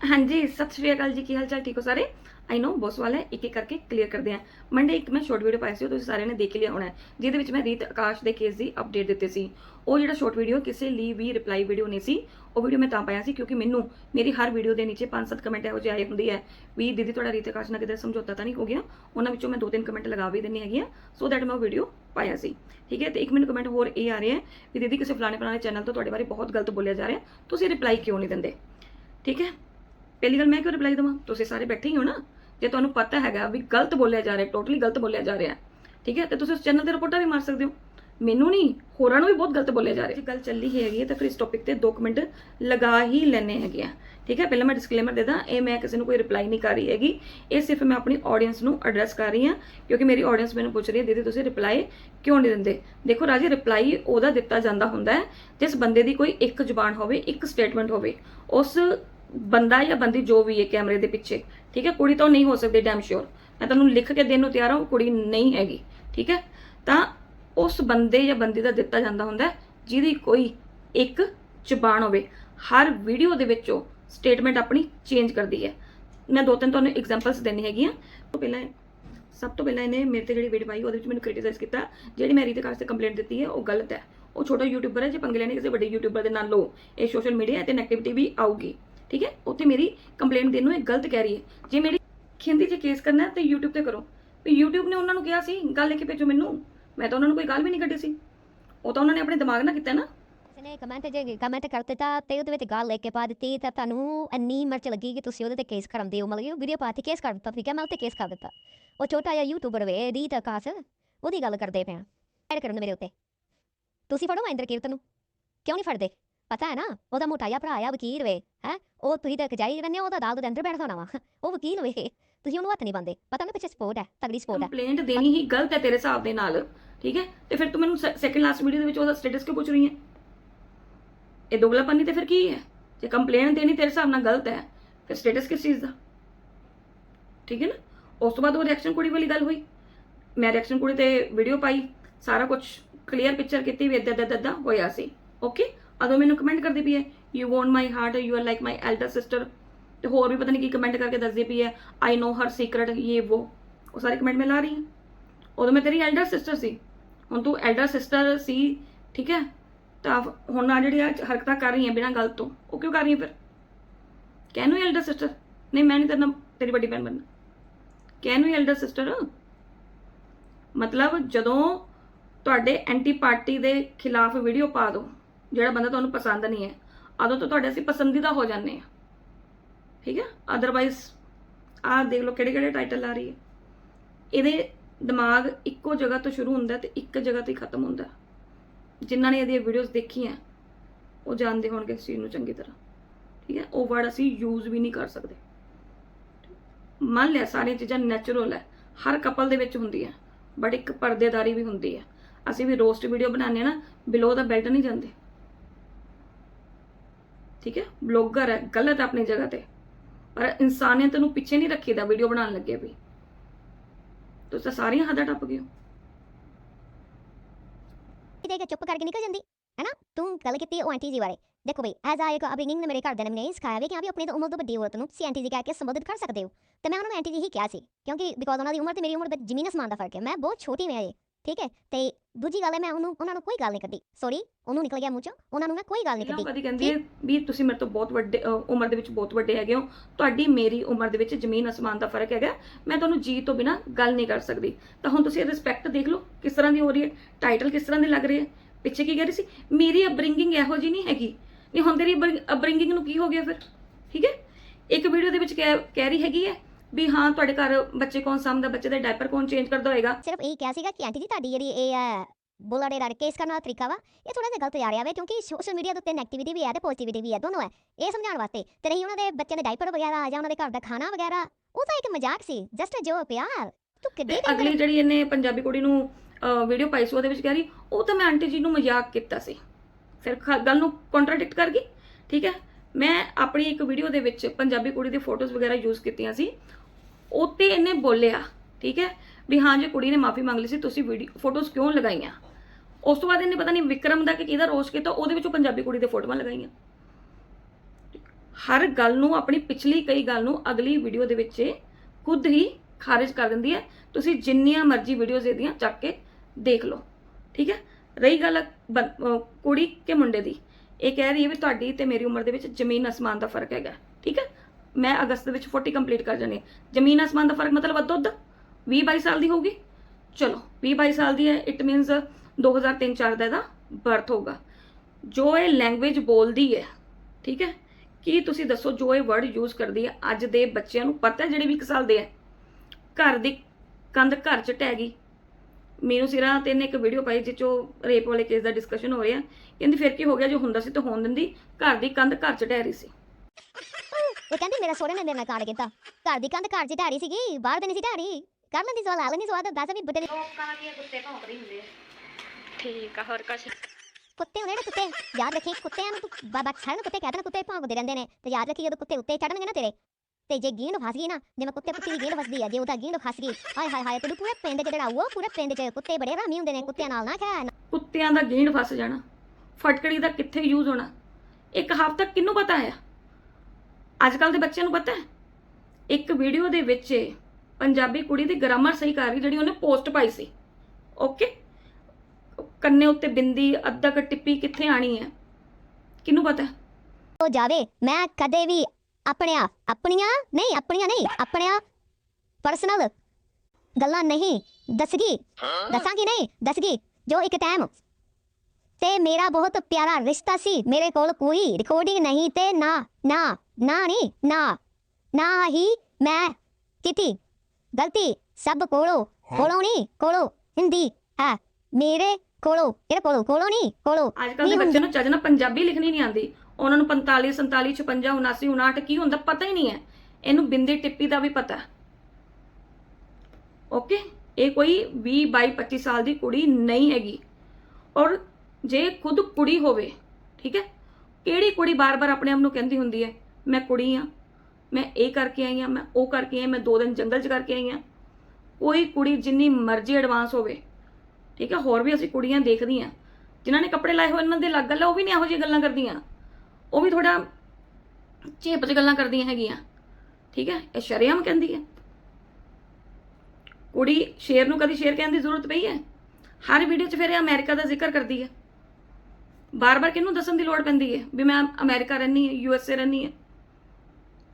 ਹਾਂਜੀ, ਸਤਿ ਸ਼੍ਰੀ ਅਕਾਲ ਜੀ, ਕੀ ਹਾਲ ਚਾਲ ਠੀਕ ਹੋ ਸਾਰੇ? ਆਈ ਨੋ ਬਹੁਤ ਸਵਾਲ ਹੈ ਇੱਕ ਇੱਕ ਕਰਕੇ ਕਲੀਅਰ ਕਰਦੇ ਆ ਮੰਡੇ ਇੱਕ ਮੈਂ ਸ਼ਾਰਟ ਵੀਡੀਓ ਪਾਈ ਸੀ, ਉਹ ਤੁਸੀਂ ਸਾਰਿਆਂ ਨੇ ਦੇਖ ਲਿਆ ਹੋਣਾ ਜਿਹਦੇ ਵਿੱਚ ਮੈਂ ਰੀਤ ਆਕਾਸ਼ ਦੇ ਕੇਸ ਦੀ ਅਪਡੇਟ ਦਿੱਤੀ ਸੀ। ਉਹ ਜਿਹੜਾ ਸ਼ਾਰਟ ਵੀਡੀਓ ਕਿਸੇ ਲਈ ਵੀ ਰਿਪਲਾਈ ਵੀਡੀਓ ਨਹੀਂ ਸੀ, ਉਹ ਵੀਡੀਓ ਮੈਂ ਤਾਂ ਪਾਇਆ ਸੀ, ਕਿਉਂਕਿ ਮੈਨੂੰ, ਮੇਰੀ ਹਰ ਵੀਡੀਓ ਦੇ ਨੀਚੇ 5-7 ਕਮੈਂਟ ਇਹੋ ਜਿਹੇ ਆਏ ਹੁੰਦੇ ਆ, ਵੀ ਦੀਦੀ ਤੁਹਾਡਾ ਰੀਤ ਆਕਾਸ਼ ਨਾਲ ਕਿਤੇ ਸਮਝੌਤਾ ਤਾਂ ਨਹੀਂ ਹੋ ਗਿਆ? ਉਹਨਾਂ ਵਿੱਚੋਂ ਮੈਂ ਦੋ ਤਿੰਨ ਕਮੈਂਟ ਲਗਾ ਵੀ ਦਿੰਨੀ ਹੈਗੀ ਆ ਸੋ ਦੈਟ ਮੈਂ ਉਹ ਵੀਡੀਓ ਪਾਇਆ ਸੀ। ਠੀਕ ਹੈ, ਤੇ ਇੱਕ ਮੈਨੂੰ ਕਮੈਂਟ ਹੋਰ ਇਹ ਆ ਰਿਹਾ ਵੀ ਦੀਦੀ, ਕਿਸੇ ਫਲਾਣੇ ਫਲਾਣੇ ਚੈਨਲ ਤੋਂ ਤੁਹਾਡੇ ਬਾਰੇ ਬਹੁਤ ਗਲਤ ਬੋਲਿਆ ਜਾ ਰਿਹਾ, ਤੁਸੀਂ ਰਿਪਲਾਈ ਕਿਉਂ ਨਹੀਂ ਦਿੰਦੇ? ਠੀਕ ਹੈ ਪਹਿਲੀ ਗੱਲ ਮੈਂ ਕਿਉਂ ਰਿਪਲਾਈ ਦਵਾਂ? ਤੁਸੀਂ ਸਾਰੇ ਬੈਠੇ ਹੀ ਹੋ ਨਾ। ਜੇ ਤੁਹਾਨੂੰ ਪਤਾ ਹੈਗਾ ਵੀ ਗਲਤ ਬੋਲਿਆ ਜਾ ਰਿਹਾ ਟੋਟਲੀ ਗਲਤ ਬੋਲਿਆ ਜਾ ਰਿਹਾ, ਠੀਕ ਹੈ, ਤੇ ਤੁਸੀਂ ਉਸ ਚੈਨਲ ਤੇ ਰਿਪੋਰਟਾਂ ਵੀ ਮਾਰ ਸਕਦੇ ਹੋ। ਮੈਨੂੰ ਨਹੀਂ, ਹੋਰਾਂ ਨੂੰ ਵੀ ਬਹੁਤ ਗਲਤ ਬੋਲਿਆ ਜਾ ਰਿਹਾ। ਜੇ ਗੱਲ ਚੱਲੀ ਹੀ ਹੈਗੀ ਤਾਂ ਫਿਰ ਇਸ ਟੋਪਿਕ ਤੇ 2 ਮਿੰਟ ਲਗਾ ਹੀ ਲੈਣੇ ਹੈਗੇ ਆ, ਠੀਕ ਹੈ। ਪਹਿਲਾਂ ਮੈਂ ਡਿਸਕਲੇਮਰ ਦੇ ਦਾਂ, ਇਹ ਮੈਂ ਕਿਸੇ ਨੂੰ ਕੋਈ ਰਿਪਲਾਈ ਨਹੀਂ ਕਰ ਰਹੀ ਹੈਗੀ। ਇਹ ਸਿਰਫ ਮੈਂ ਆਪਣੀ ਆਡੀਅנס ਨੂੰ ਐਡਰੈਸ ਕਰ ਰਹੀ ਹਾਂ, ਕਿਉਂਕਿ ਮੇਰੀ ਆਡੀਅנס ਮੈਨੂੰ ਪੁੱਛ ਰਹੀ ਹੈ, ਦੀਦੀ, ਤੁਸੀਂ ਰਿਪਲਾਈ ਕਿਉਂ ਨਹੀਂ ਦਿੰਦੇ? ਦੇਖੋ ਰਾਜੇ ਰਿਪਲਾਈ ਉਹਦਾ ਦਿੱਤਾ ਜਾਂਦਾ ਹੁੰਦਾ ਹੈ, ਜਿਸ ਬੰਦੇ ਦੀ ਕੋਈ ਇੱਕ ਜ਼ੁਬਾਨ ਹੋਵੇ, ਇੱਕ ਸਟੇਟਮੈਂਟ ਹੋਵੇ, ਉਸ ਬੰਦਾ ਜਾਂ ਬੰਦੀ ਜੋ ਵੀ ਹੈ ਕੈਮਰੇ ਦੇ ਪਿੱਛੇ, ਠੀਕ ਹੈ? ਕੁੜੀ ਤਾਂ ਉਹ ਨਹੀਂ ਹੋ ਸਕਦੀ ਡੈਮ ਸ਼ੋਰ ਮੈਂ ਤੁਹਾਨੂੰ ਲਿਖ ਕੇ ਦੇਣ ਨੂੰ ਤਿਆਰ ਹਾਂ, ਉਹ ਕੁੜੀ ਨਹੀਂ ਹੈਗੀ, ਠੀਕ ਹੈ? ਤਾਂ ਉਸ ਬੰਦੇ ਜਾਂ ਬੰਦੀ ਦਾ ਦਿੱਤਾ ਜਾਂਦਾ ਹੁੰਦਾ ਜਿਹਦੀ ਕੋਈ ਇੱਕ ਜ਼ਬਾਨ ਹੋਵੇ, ਹਰ ਵੀਡੀਓ ਦੇ ਵਿੱਚ ਉਹ ਸਟੇਟਮੈਂਟ ਆਪਣੀ ਚੇਂਜ ਕਰਦੀ ਹੈ। ਮੈਂ ਦੋ ਤਿੰਨ ਤੁਹਾਨੂੰ ਐਗਜ਼ਾਮਪਲਸ ਦੇਣੀ ਹੈਗੀਆਂ ਤੋਂ ਪਹਿਲਾਂ, ਸਭ ਤੋਂ ਪਹਿਲਾਂ ਇਹਨੇ ਮੇਰੇ ਤੇ ਜਿਹੜੀ ਵੀਡੀਓ ਪਾਈ, ਉਹਦੇ ਵਿੱਚ ਮੈਨੂੰ ਕ੍ਰਿਟਿਸਾਈਜ਼ ਕੀਤਾ। ਜਿਹੜੀ ਮੈਂ ਰੀਤੇ ਕਾਸ ਤੇ ਕੰਪਲੇਂਟ ਦਿੱਤੀ ਹੈ, ਉਹ ਗਲਤ ਹੈ। ਉਹ ਛੋਟਾ ਯੂਟਿਊਬਰ ਹੈ, ਜੇ ਪੰਗੇ ਲੈਣੇ ਕਿਸੇ ਵੱਡੇ ਯੂਟਿਊਬਰ ਦੇ ਨਾਲ ਲੋ ਇਹ ਸੋਸ਼ਲ ਮੀਡੀਆ ਤੇ ਨੈਗੇਟਿਵਿਟੀ ਵੀ ਆਊਗੀ। ਠੀਕ ਹੈ? ਉੱਥੇ ਮੇਰੀ ਕੰਪਲੇਂਟ ਦੇਣ ਨੂੰ ਇਹ ਗਲਤ ਕਹਿ ਰਹੀ ਹੈ। ਜੇ ਮੇਰੀ ਖਿੰਦੀ 'ਚ ਕੇਸ ਕਰਨਾ ਹੈ, ਤੇ YouTube ਤੇ ਕਰੋ। ਵੀ YouTube ਨੇ ਉਹਨਾਂ ਨੂੰ ਕਿਹਾ ਸੀ, ਗੱਲ ਲਿਖ ਕੇ ਭੇਜੋ ਮੈਨੂੰ। ਮੈਂ ਤਾਂ ਉਹਨਾਂ ਨੂੰ ਕੋਈ ਗੱਲ ਵੀ ਨਹੀਂ ਕੱਢੀ ਸੀ। ਉਹ ਤਾਂ ਉਹਨਾਂ ਨੇ ਆਪਣੇ ਦਿਮਾਗ ਨਾਲ ਕੀਤਾ ਨਾ। ਨੇ ਕਮੈਂਟ ਜੇ ਕਮੈਂਟ ਕਰ ਦਿੱਤਾ ਤੇ ਉਹਦੇ ਵਿੱਚ ਗੱਲ ਲੈ ਕੇ ਪਾ ਦਿੱਤੀ, ਤਾਂ ਤੁਹਾਨੂੰ ਇੰਨੀ ਮਿਰਚ ਲੱਗੀ ਕਿ ਤੁਸੀਂ ਉਹਦੇ ਤੇ ਕੇਸ ਕਰਦੇ ਹੋ ਮਤਲਬ ਵੀਡੀਓ ਪਾ ਕੇ ਕੇਸ ਕਰ ਦਿੱਤਾ। ਠੀਕ ਹੈ? ਮੈਂ ਉੱਤੇ ਕੇਸ ਕਰ ਦਿੱਤਾ। ਉਹ ਛੋਟਾ ਜਿਹਾ ਯੂਟਿਊਬਰ ਵੇ, ਰੀਤ ਆਕਾਸ਼। ਉਹਦੀ ਗੱਲ ਕਰਦੇ ਪਿਆ ਐਡ ਕਰਨ ਮੇਰੇ ਉੱਤੇ। ਤੁਸੀਂ ਫੜੋ ਮਹਿੰਦਰ ਕੀਰਤਨ ਨੂੰ। ਕਿਉਂ ਨਹੀਂ ਫੜਦੇ? ਪਤਾ ਹੈ ਨਾ, ਉਹਦਾ ਮੋਟਾ ਭਰਾ ਆ, ਵਕੀਲ ਵੇ, ਹੈ, ਉਹ ਤੁਸੀਂ ਤਾਂ ਕਜਾਈ ਰਹਿੰਦੇ ਹੋ ਉਹਦਾ ਅਦਾਲਤ ਦੇ ਅੰਦਰ ਬੈਠਦਾ ਹੋਣਾ ਵਾ, ਉਹ ਵਕੀਲ ਵੇ, ਤੁਸੀਂ ਉਹਨੂੰ ਹੱਥ ਨਹੀਂ ਬੰਦੇ ਪਤਾ ਨਾ ਪਿੱਛੇ ਸਪੋਰਟ ਹੈ ਤਗੜੀ ਸਪੋਰਟ ਹੈ। ਕੰਪਲੇਂਟ ਦੇਣੀ ਹੀ ਗਲਤ ਹੈ ਤੇਰੇ ਹਿਸਾਬ ਦੇ ਨਾਲ, ਠੀਕ ਹੈ? ਤੇ ਫਿਰ ਤੂੰ ਮੈਨੂੰ ਸੈਕੰਡ ਲਾਸਟ ਵੀਡੀਓ ਦੇ ਵਿੱਚ ਉਹਦਾ ਸਟੇਟਸ ਕਿਉਂ ਪੁੱਛ ਰਹੀ ਹੈ? ਇਹ ਦੋਗਲਾਪੰਨੀ ਤੇ ਫਿਰ ਕੀ ਹੈ? ਜੇ ਕੰਪਲੇਂਟ ਦੇਣੀ ਤੇਰੇ ਹਿਸਾਬ ਨਾਲ ਗਲਤ ਹੈ, ਫਿਰ ਸਟੇਟਸ ਕਿਸ ਚੀਜ਼ ਦਾ? ਠੀਕ ਹੈ ਨਾ? ਉਸ ਤੋਂ ਬਾਅਦ ਉਹ ਰਿਐਕਸ਼ਨ ਕੁੜੀ ਵਾਲੀ ਗੱਲ ਹੋਈ। ਮੈਂ ਰਿਐਕਸ਼ਨ ਕੁੜੀ ਤੇ ਵੀਡੀਓ ਪਾਈ, ਸਾਰਾ ਕੁਝ ਕਲੀਅਰ ਪਿਕਚਰ ਕੀਤੀ ਵੀ ਇਦਾਂ ਇਦਾਂ ਇਦਾਂ ਹੋਇਆ ਸੀ ਓਕੇ ਅਦੋਂ ਮੈਨੂੰ ਕਮੈਂਟ ਕਰਦੀ ਪਈ ਹੈ you want my heart you are like my elder sister ਤੇ ਹੋਰ ਵੀ ਪਤਾ ਨਹੀਂ ਕੀ ਕਮੈਂਟ ਕਰਕੇ ਦੱਸਦੀ ਪਈ ਹੈ ਆਈ ਨੋ ਹਰ ਸੀਕ੍ਰੇਟ ਇਹ ਉਹ ਉਹ ਸਾਰੇ ਕਮੈਂਟ ਮੈਂ ਲਾ ਰਹੀ ਹਾਂ। ਉਦੋਂ ਮੈਂ ਤੇਰੀ ਐਲਡਰ ਸਿਸਟਰ ਸੀ। ਹੁਣ ਤੂੰ ਐਲਡਰ ਸਿਸਟਰ ਸੀ, ਠੀਕ ਹੈ? ਤਾਂ ਹੁਣ ਆ ਜਿਹੜੀ ਆ ਹਰਕਤਾਂ ਕਰ ਰਹੀ ਹੈ ਬਿਨਾਂ ਗੱਲ ਤੋਂ, ਉਹ ਕਿਉਂ ਕਰ ਰਹੀ ਹੈ ਫਿਰ? ਕੈਨ ਯੂ ਐਲਡਰ ਸਿਸਟਰ ਨਹੀਂ, ਮੈਂ ਨਹੀਂ ਤੇਰੇ ਨਾਲ, ਤੇਰੀ ਵੱਡੀ ਭੈਣ ਬਣਨਾ। ਕੈਨ ਯੂ ਐਲਡਰ ਸਿਸਟਰ ਮਤਲਬ ਜਦੋਂ ਤੁਹਾਡੇ ਐਂਟੀ ਪਾਰਟੀ ਦੇ ਖਿਲਾਫ ਵੀਡੀਓ ਪਾ ਦੋ। ਜਿਹੜਾ ਬੰਦਾ ਤੁਹਾਨੂੰ ਪਸੰਦ ਨਹੀਂ ਹੈ ਉਦੋਂ ਤੋਂ ਤੁਹਾਡੇ ਅਸੀਂ ਪਸੰਦੀਦਾ ਹੋ ਜਾਂਦੇ ਆ ਠੀਕ ਹੈ? ਅਦਰਵਾਈਜ਼ ਆਹ ਦੇਖ ਲਓ ਕਿਹੜੇ ਕਿਹੜੇ ਟਾਈਟਲ ਆ ਰਹੀ ਹੈ। ਇਹਦੇ ਦਿਮਾਗ ਇੱਕੋ ਜਗ੍ਹਾ ਤੋਂ ਸ਼ੁਰੂ ਹੁੰਦਾ ਤੇ ਇੱਕ ਜਗ੍ਹਾ ਤੇ ਹੀ ਖਤਮ ਹੁੰਦਾ। ਜਿਨ੍ਹਾਂ ਨੇ ਇਹਦੀਆਂ ਵੀਡੀਓਜ਼ ਦੇਖੀਆਂ, ਉਹ ਜਾਣਦੇ ਹੋਣਗੇ ਇਸ ਚੀਜ਼ ਨੂੰ ਚੰਗੀ ਤਰ੍ਹਾਂ। ਠੀਕ ਹੈ? ਉਹ ਵਰਡ ਅਸੀਂ ਯੂਜ਼ ਵੀ ਨਹੀਂ ਕਰ ਸਕਦੇ। ਮੰਨ ਲਿਆ, ਸਾਰੀਆਂ ਚੀਜ਼ਾਂ ਨੈਚੁਰਲ ਹੈ। ਹਰ ਕਪਲ ਦੇ ਵਿੱਚ ਹੁੰਦੀ ਹੈ ਬਟ ਇੱਕ ਪਰਦੇਦਾਰੀ ਵੀ ਹੁੰਦੀ ਹੈ। ਅਸੀਂ ਵੀ ਰੋਸਟ ਵੀਡੀਓ ਬਣਾਉਂਦੇ ਆ ਨਾ ਬਿਲੋ ਦਾ ਬੈਲਟ ਨਹੀਂ ਜਾਂਦੇ। ਠੀਕ ਹੈ? ਬਲੌਗਰ ਹੈ, ਗਲਤ ਹੈ ਆਪਣੀ ਜਗ੍ਹਾ ਤੇ। ਪਰ ਇਨਸਾਨੀਅਤ ਨੂੰ ਪਿੱਛੇ ਨਹੀਂ ਰੱਖੀਦਾ ਵੀਡੀਓ ਬਣਾਉਣ ਲੱਗੇ ਵੀ। ਤੁਸੀਂ ਤਾਂ ਸਾਰੀਆਂ ਹੱਦਾਂ ਟੱਪ ਗਏ ਹੋ। ਦੇ ਕੇ ਚੁੱਪ ਕਰਕੇ ਨਿਕਲ ਜਾਂਦੀ ਹੈ ਨਾ ਤੂੰ ਗੱਲ ਕੀਤੀ ਉਹ ਆਂਟੀ ਜੀ ਬਾਰੇ। ਦੇਖੋ ਬਈ ਐਜ਼ ਆਈ ਅਪਬ੍ਰਿੰਗਿੰਗ ਨੇ ਮੇਰੇ ਘਰਦਿਆਂ ਨੇ ਮੈਨੂੰ ਸਿਖਾਇਆ ਵੀ ਕਿ ਆ ਆਪਣੀ ਉਮਰ ਤੋਂ ਵੱਡੀ ਔਰਤ ਨੂੰ ਤੁਸੀਂ ਆਂਟੀ ਜੀ ਕਹਿ ਕੇ ਸੰਬੋਧਿਤ ਕਰ ਸਕਦੇ ਹੋ। ਤੇ ਮੈਂ ਉਹਨਾਂ ਨੂੰ ਆਂਟੀ ਜੀ ਹੀ ਕਿਹਾ ਸੀ, ਕਿਉਂਕਿ ਬਿਕੋਜ਼ ਉਹਨਾਂ ਦੀ ਉਮਰ ਤੇ ਮੇਰੀ ਉਮਰ ਵਿੱਚ ਜ਼ਮੀਨ ਅਸਮਾਨ ਦਾ ਫ਼ਰਕ ਹੈ। ਮੈਂ ਬਹੁਤ ਛੋਟੀ ਮੈਂ ਠੀਕ ਹੈ ਤੇ ਦੂਜੀ ਗੱਲ ਹੈ ਮੈਂ ਉਹਨੂੰ ਉਹਨਾਂ ਨੂੰ ਕੋਈ ਗੱਲ ਨਹੀਂ ਕਰਦੀ ਸੌਰੀ ਉਹਨੂੰ ਨਿਕਲ ਗਿਆ ਮੂੰਹ ਚੋਂ ਉਹਨਾਂ ਨੂੰ ਮੈਂ ਕੋਈ ਗੱਲ ਨਹੀਂ ਕਰਦੀ ਕਦੀ ਕਹਿੰਦੀ ਹੈ ਵੀ ਤੁਸੀਂ ਮੇਰੇ ਤੋਂ ਬਹੁਤ ਵੱਡੇ ਅ, ਉਮਰ ਦੇ ਵਿੱਚ ਬਹੁਤ ਵੱਡੇ ਹੈਗੇ ਹੋ। ਤੁਹਾਡੀ ਮੇਰੀ ਉਮਰ ਦੇ ਵਿੱਚ ਜ਼ਮੀਨ ਅਸਮਾਨ ਦਾ ਫ਼ਰਕ ਹੈਗਾ। ਮੈਂ ਤੁਹਾਨੂੰ ਜੀ ਤੋਂ ਬਿਨਾ ਗੱਲ ਨਹੀਂ ਕਰ ਸਕਦੀ। ਤਾਂ ਹੁਣ ਤੁਸੀਂ ਰਿਸਪੈਕਟ ਦੇਖ ਲਓ ਕਿਸ ਤਰ੍ਹਾਂ ਦੀ ਹੋ ਰਹੀ ਹੈ ਟਾਈਟਲ ਕਿਸ ਤਰ੍ਹਾਂ ਦੇ ਲੱਗ ਰਹੇ ਹੈ। ਪਿੱਛੇ ਕੀ ਕਹਿ ਰਹੀ ਸੀ? ਮੇਰੀ ਅਪਬ੍ਰਿੰਗਿੰਗ ਇਹੋ ਜੀ ਨਹੀਂ ਹੈਗੀ। ਨਹੀਂ ਹੁਣ ਤੇਰੀ ਅਪਬ੍ਰਿੰਗਿੰਗ ਨੂੰ ਕੀ ਹੋ ਗਿਆ ਫਿਰ? ਠੀਕ ਹੈ? ਇੱਕ ਵੀਡੀਓ ਦੇ ਵਿੱਚ ਕਹਿ ਕਹਿ ਰਹੀ ਹੈਗੀ ਹੈ ਵੀ ਹਾਂ ਤੁਹਾਡੇ ਘਰ ਬੱਚੇ ਕੌਣ ਸਾਂਭਦਾ ਬੱਚੇ ਦਾ ਡਾਇਪਰ ਕੌਣ ਚੇਂਜ ਕਰਦਾ ਹੋਏਗਾ? ਸਿਰਫ ਇਹ ਕਿਹਾ ਸੀਗਾ ਕਿ ਆਂਟੀ ਜੀ ਤੁਹਾਡੀ ਜਿਹੜੀ ਇਹ ਹੈ ਬੋਲਾੜੇ ਦਾ ਕੇਸ ਕਰਨ ਵਾਲਾ ਤਰੀਕਾ ਵਾ ਇਹ ਥੋੜਾ ਜਿਹਾ ਗਲਤ ਜਾ ਰਿਹਾ ਵੇ ਕਿਉਂਕਿ ਸੋਸ਼ਲ ਮੀਡੀਆ ਦੇ ਉੱਤੇ ਨੈਗੇਟਿਵਿਟੀ ਵੀ ਹੈ ਤੇ ਪੋਜ਼ਿਟਿਵਿਟੀ ਵੀ ਹੈ ਦੋਨੋਂ ਹੈ। ਇਹ ਸਮਝਾਉਣ ਵਾਸਤੇ ਤੇ ਨਹੀਂ ਉਹਨਾਂ ਦੇ ਬੱਚਿਆਂ ਦੇ ਡਾਈਪਰ ਵਗੈਰਾ ਜਾਂ ਉਹਨਾਂ ਦੇ ਘਰ ਦਾ ਖਾਣਾ ਵਗੈਰਾ ਉਹ ਤਾਂ ਇੱਕ ਮਜ਼ਾਕ ਸੀ ਜਸਟ ਅ ਜੋਕ ਯਾਰ ਤੂੰ ਕਿੱਡੇ ਅਗਲੀ ਜਿਹੜੀ ਇਹਨੇ ਪੰਜਾਬੀ ਕੁੜੀ ਨੂੰ ਵੀਡੀਓ ਪਾਈ ਸੀ ਉਹਦੇ ਵਿੱਚ ਕਹਿ ਰਹੀ ਉਹ ਤਾਂ ਮੈਂ ਆਂਟੀ ਜੀ ਨੂੰ ਮਜ਼ਾਕ ਕੀਤਾ ਸੀ। ਫਿਰ ਗੱਲ ਨੂੰ ਕੰਟਰਾਡਿਕਟ ਕਰ ਗਈ ਠੀਕ ਹੈ? ਮੈਂ ਆਪਣੀ ਇੱਕ ਵੀਡੀਓ ਦੇ ਵਿੱਚ ਪੰਜਾਬੀ ਕੁੜੀ ਦੀ ਫੋਟੋਜ਼ ਵਗੈਰਾ ਯੂਜ਼ ਕੀਤੀਆਂ ਸੀ। ਉੱਤੇ ਇਹਨੇ ਬੋਲਿਆ, ਠੀਕ ਹੈ, ਵੀ ਹਾਂ ਜੇ ਕੁੜੀ ਨੇ ਮਾਫੀ ਮੰਗ ਲਈ ਸੀ, ਤੁਸੀਂ ਵੀਡੀਓ ਫੋਟੋਜ਼ ਕਿਉਂ ਲਗਾਈਆਂ? ਉਸ ਤੋਂ ਬਾਅਦ ਇਹਨੇ ਪਤਾ ਨਹੀਂ ਵਿਕਰਮ ਦਾ ਕਿ ਕਿਹਦਾ ਰੋਸ਼ ਕੀਤਾ, ਉਹਦੇ ਵਿੱਚੋਂ ਪੰਜਾਬੀ ਕੁੜੀ ਦੇ ਫੋਟੋਆਂ ਲਗਾਈਆਂ। ਹਰ ਗੱਲ ਨੂੰ, ਆਪਣੀ ਪਿਛਲੀ ਕਈ ਗੱਲ ਨੂੰ ਅਗਲੀ ਵੀਡੀਓ ਦੇ ਵਿੱਚ ਇਹ ਖੁਦ ਹੀ ਖਾਰਜ ਕਰ ਦਿੰਦੀ ਹੈ। ਤੁਸੀਂ ਜਿੰਨੀਆਂ ਮਰਜ਼ੀ ਵੀਡੀਓਜ਼ ਇਹਦੀਆਂ ਚੱਕ ਕੇ ਦੇਖ ਲਓ, ਠੀਕ ਹੈ। ਰਹੀ ਗੱਲ ਕੁੜੀ ਕੇ ਮੁੰਡੇ ਦੀ ਇਹ ਕਹਿ ਰਹੀ ਹੈ ਵੀ ਤੁਹਾਡੀ ਤੇ ਮੇਰੀ ਉਮਰ ਦੇ ਵਿੱਚ ਜ਼ਮੀਨ ਅਸਮਾਨ ਦਾ ਫ਼ਰਕ ਹੈਗਾ। ਠੀਕ ਹੈ? ਮੈਂ ਅਗਸਤ ਦੇ ਵਿੱਚ 40 ਕੰਪਲੀਟ ਕਰ ਜਾਣੀ ਹੈ। ਜ਼ਮੀਨ ਅਸਮਾਨ ਦਾ ਫ਼ਰਕ ਮਤਲਬ ਅੱਧੋ ਅੱਧ 20 22 ਸਾਲ ਦੀ ਹੋਊਗੀ? ਚਲੋ 20 22 ਸਾਲ ਦੀ ਹੈ ਇਟ ਮੀਨਸ 2003 4 ਦਾ ਇਹਦਾ ਬਰਥ ਹੋਗਾ ਜੋ ਇਹ ਲੈਂਗੁਏਜ ਬੋਲਦੀ ਹੈ, ਠੀਕ ਹੈ? ਕੀ ਤੁਸੀਂ ਦੱਸੋ ਜੋ ਇਹ ਵਰਡ ਯੂਜ਼ ਕਰਦੀ ਹੈ? ਅੱਜ ਦੇ ਬੱਚਿਆਂ ਨੂੰ ਪਤਾ ਹੈ ਜਿਹੜੇ ਵੀ 1 ਸਾਲ ਦੇ ਹੈ? ਘਰ ਦੀ ਕੰਧ ਘਰ ਚ ਟਹਿ ਗਈ। ਮੈਨੂੰ ਸਿਰਾਂ ਤੇ ਨੇ ਇੱਕ ਵੀਡੀਓ ਪਾਈ ਜਿਸ ਚੋਂ ਰੇਪ ਵਾਲੇ ਕੇਸ ਦਾ ਡਿਸਕਸ਼ਨ ਹੋ ਰਿਹਾ। ਕਹਿੰਦੀ ਫਿਰ ਕੀ ਹੋ ਗਿਆ? ਜੋ ਹੁੰਦਾ ਸੀ ਤਾਂ ਹੋਣ ਦਿੰਦੀ। ਘਰ ਦੀ ਕੰਧ ਘਰ ਚ ਟਹਿ ਰਹੀ ਸੀ। ਉਹ ਕਹਿੰਦੀ ਮੇਰਾ ਸੋਹਰੇ ਨੇ ਮੇਰੇ ਨਾਲ ਕਾਂਡ ਕੀਤਾ। ਘਰ ਦੀ ਕੰਧ ਘਰ 'ਚ ਢਾੜੀ ਸੀਗੀ ਬਾਹਰ ਤੇ ਨਹੀਂ ਸੀ ਢਾੜੀ ਕਰ ਲੈਂਦੀ ਸਵਾਲ ਆ ਲੈਂਦੀ ਸਵਾਲ ਦੱਸ ਵੀ ਬੁੱਢੇ ਦੀ ਲੋਕਾਂ ਦੀਆਂ ਕੁੱਤੇ ਭੌਂਕਦੇ ਹੁੰਦੇ ਠੀਕ ਆ ਹੋਰ ਕੁਛ? ਕੁੱਤੇ ਹੁੰਦੇ ਨੇ ਕੁੱਤੇ। ਯਾਦ ਰੱਖੀ ਕੁੱਤਿਆਂ ਨੂੰ ਤੂੰ ਬਾਬਾ ਸਾਰਿਆਂ ਨੂੰ ਕੁੱਤੇ ਕਹਿ ਦੇਣਾ ਕੁੱਤੇ ਭੌਂਕਦੇ ਰਹਿੰਦੇ ਨੇ। ਤੇ ਯਾਦ ਰੱਖੀ ਜਦੋਂ ਕੁੱਤੇ ਉੱਤੇ ਚੜਨਗੇ ਨਾ ਤੇਰੇ ਤੇ ਜੇ ਗੀਂਡ ਫਸ ਗਈ ਨਾ ਜਿਵੇਂ ਕੁੱਤੇ ਕੁੱਤੀ ਦੀ ਗੀਂਡ ਫਸਦੀ ਆ ਜੇ ਉਹਦਾ ਗੀਂਡ ਫਸ ਗਈ ਹਾਏ ਹਾਏ ਹਾਏ ਤੈਨੂੰ ਪੂਰੇ ਪਿੰਡ 'ਚ ਲੜਾਊ ਪੂਰੇ ਪਿੰਡ 'ਚ ਕੁੱਤੇ ਬੜੇ ਹਰਾਮੀ ਹੁੰਦੇ ਨੇ ਕੁੱਤਿਆਂ ਨਾਲ ਨਾ ਖੈ ਕੁੱਤਿਆਂ ਦਾ ਗੀਂਡ ਫਸ ਜਾਣਾ ਫਟਕੜੀ ਦਾ ਕਿੱਥੇ ਯੂਜ਼ ਹੋਣਾ? ਇੱਕ ਹਫ਼ਤਾ ਕਿਹਨੂੰ ਪਤਾ ਹੈ? ਅੱਜ ਕੱਲ ਦੇ ਬੱਚਿਆਂ ਨੂੰ ਪਤਾ ਹੈ? ਇੱਕ ਵੀਡੀਓ ਦੇ ਵਿੱਚ ਪੰਜਾਬੀ ਕੁੜੀ ਦੀ ਗ੍ਰਾਮਰ ਸਹੀ ਕਰ ਰਹੀ ਜਿਹੜੀ ਉਹਨੇ ਪੋਸਟ ਪਾਈ ਸੀ। ਓਕੇ ਕੰਨੇ ਉੱਤੇ ਬਿੰਦੀ ਅੱਧਾ ਕ ਟਿੱਪੀ ਕਿੱਥੇ ਆਣੀ ਹੈ? ਕਿਹਨੂੰ ਪਤਾ? ਹੈ? ਉਹ ਜਾਵੇ ਮੈਂ ਕਦੇ ਵੀ ਆਪਣਿਆਂ ਆਪਣੀਆਂ ਨਹੀਂ ਆਪਣੀਆਂ ਨਹੀਂ ਆਪਣਿਆਂ ਪਰਸਨਲ ਗੱਲਾਂ ਨਹੀਂ ਦੱਸਗੀ। ਦੱਸਾਂਗੀ ਨਹੀਂ ਦੱਸਗੀ ਜੋ ਇੱਕ ਟਾਈਮ ਤੇ ਮੇਰਾ ਬਹੁਤ ਪਿਆਰਾ ਰਿਸ਼ਤਾ ਸੀ ਮੇਰੇ ਕੋਲ ਕੋਈ ਰਿਕਾਰਡਿੰਗ ਨਹੀਂ ਤੇ ਨਾ ਨਾ ਨਾ ਨਹੀਂ ਨਾ ਨਾ ਹੀ ਮੈਂ ਕੀਤੀ। ਗਲਤੀ ਸਭ ਕੋਲੋਂ ਕੋਲੋਂ ਨਹੀਂ ਕੋਲੋਂ ਹਿੰਦੀ ਹੈ। ਮੇਰੇ ਕੋਲੋਂ ਇਹਦੇ ਕੋਲੋਂ ਕੋਲੋਂ ਨਹੀਂ ਕੋਲੋਂ ਅੱਜ ਕੱਲ ਦੇ ਬੱਚਿਆਂ ਨੂੰ ਚੱਜ ਨਾਲ ਪੰਜਾਬੀ ਲਿਖਣੀ ਨਹੀਂ ਆਉਂਦੀ। ਉਹਨਾਂ ਨੂੰ 45 47 56 79 59 ਕੀ ਹੁੰਦਾ ਪਤਾ ਹੀ ਨਹੀਂ ਹੈ। ਇਹਨੂੰ ਬਿੰਦੀ ਟਿੱਪੀ ਦਾ ਵੀ ਪਤਾ ਓਕੇ ਇਹ ਕੋਈ 20 22 25 ਸਾਲ ਦੀ ਕੁੜੀ ਨਹੀਂ ਹੈਗੀ। ਔਰ ਜੇ ਖੁਦ ਕੁੜੀ ਹੋਵੇ ਠੀਕ ਹੈ? ਕਿਹੜੀ ਕੁੜੀ ਬਾਰ-ਬਾਰ ਆਪਣੇ ਆਪ ਨੂੰ ਕਹਿੰਦੀ ਹੁੰਦੀ ਹੈ ਮੈਂ ਕੁੜੀ ਆ ਮੈਂ ਇਹ ਕਰਕੇ ਆਈ ਆ ਮੈਂ ਉਹ ਕਰਕੇ ਆਈ ਮੈਂ ਦੋ ਦਿਨ ਜੰਗਲ 'ਚ ਕਰਕੇ ਆਈ ਆ ਕੋਈ ਕੁੜੀ ਜਿੰਨੀ ਮਰਜ਼ੀ ਐਡਵਾਂਸ ਹੋਵੇ ਠੀਕ ਹੈ? ਹੋਰ ਵੀ ਅਸੀਂ ਕੁੜੀਆਂ ਦੇਖਦੀਆਂ ਜਿਨ੍ਹਾਂ ਨੇ ਕੱਪੜੇ ਲਾਏ ਹੋਏ ਉਹਨਾਂ ਦੇ ਅਲੱਗ ਗੱਲ ਆ, ਉਹ ਵੀ ਨਹੀਂ ਇਹੋ ਜਿਹੀਆਂ ਗੱਲਾਂ ਕਰਦੀਆਂ। ਉਹ ਵੀ ਥੋੜਾ ਚੇਪ 'ਚ ਗੱਲਾਂ ਕਰਦੀਆਂ ਹੈਗੀਆਂ। ਠੀਕ ਹੈ? ਇਹ ਸ਼ਰੇਆਮ ਕਹਿੰਦੀ ਹੈ। ਕੁੜੀ ਸ਼ੇਰ ਨੂੰ ਕਦੀ ਸ਼ੇਰ ਕਹਿਣ ਦੀ ਜ਼ਰੂਰਤ ਪਈ ਹੈ? ਹਰ ਵੀਡੀਓ 'ਚ ਫਿਰ ਇਹ ਅਮਰੀਕਾ ਦਾ ਜ਼ਿਕਰ ਕਰਦੀ ਹੈ। ਬਾਰ-ਬਾਰ ਕਿਹਨੂੰ ਦੱਸਣ ਦੀ ਲੋੜ ਪੈਂਦੀ ਹੈ? ਵੀ ਮੈਂ ਅਮਰੀਕਾ ਰਹਿਣੀ ਹੈ, ਯੂ ਐਸ ਏ ਰਹਿਣੀ ਹੈ।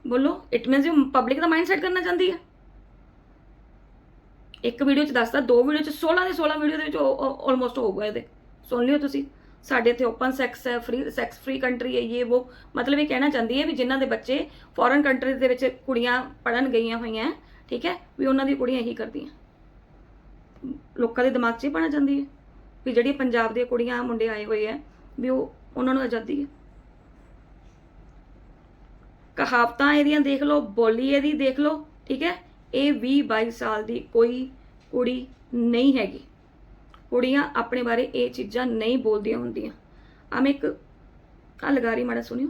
ਬੋਲੋ ਇਟ ਮੀਨਸ ਇਹ ਪਬਲਿਕ ਦਾ ਮਾਈਂਡ ਸੈਟ ਕਰਨਾ ਚਾਹੁੰਦੀ ਹੈ। ਇੱਕ ਵੀਡੀਓ 'ਚ ਦੱਸਦਾ, ਦੋ ਵੀਡੀਓ 'ਚ 16 ਦੇ 16 ਵੀਡੀਓ ਦੇ ਵਿੱਚ ਆਲਮੋਸਟ ਹੋਊਗਾ ਇਹਦੇ। ਸੁਣ ਲਿਓ ਤੁਸੀਂ। ਸਾਡੇ ਇੱਥੇ ਓਪਨ ਸੈਕਸ ਹੈ ਫ੍ਰੀ ਸੈਕਸ ਫ੍ਰੀ ਕੰਟਰੀ ਹੈ ਇਹ ਉਹ। ਮਤਲਬ ਇਹ ਕਹਿਣਾ ਚਾਹੁੰਦੀ ਹੈ ਵੀ ਜਿਨ੍ਹਾਂ ਦੇ ਬੱਚੇ ਫੋਰਨ ਕੰਟਰੀਜ਼ ਦੇ ਵਿੱਚ ਕੁੜੀਆਂ ਪੜਨ ਗਈਆਂ ਹੋਈਆਂ, ਠੀਕ ਹੈ, ਵੀ ਉਹਨਾਂ ਦੀ ਕੁੜੀਆਂ ਇਹੀ ਕਰਦੀਆਂ। ਲੋਕਾਂ ਦੇ ਦਿਮਾਗ 'ਚ ਹੀ ਪਾਣਾ ਚਾਹੁੰਦੀ ਹੈ ਵੀ ਜਿਹੜੀ ਪੰਜਾਬ ਦੀਆਂ ਕੁੜੀਆਂ, ਮੁੰਡੇ ਆਏ ਹੋਏ ਆ, ਵੀ ਉਹ ਉਹਨਾਂ ਨੂੰ ਆਜ਼ਾਦੀ ਹੈ। ਕਹਾਵਤਾਂ ਇਹਦੀਆਂ ਦੇਖ ਲਓ, ਬੋਲੀ ਇਹਦੀ ਦੇਖ ਲਓ, ਠੀਕ ਹੈ, ਇਹ 20 22 ਸਾਲ ਦੀ ਕੋਈ ਕੁੜੀ ਨਹੀਂ ਹੈਗੀ। ਕੁੜੀਆਂ ਆਪਣੇ ਬਾਰੇ ਇਹ ਚੀਜ਼ਾਂ ਨਹੀਂ ਬੋਲਦੀਆਂ ਹੁੰਦੀਆਂ। ਆ ਮੈਂ ਇੱਕ ਆ ਲਗਾ ਰਹੀ ਮਾੜਾ ਸੁਣਿਓ।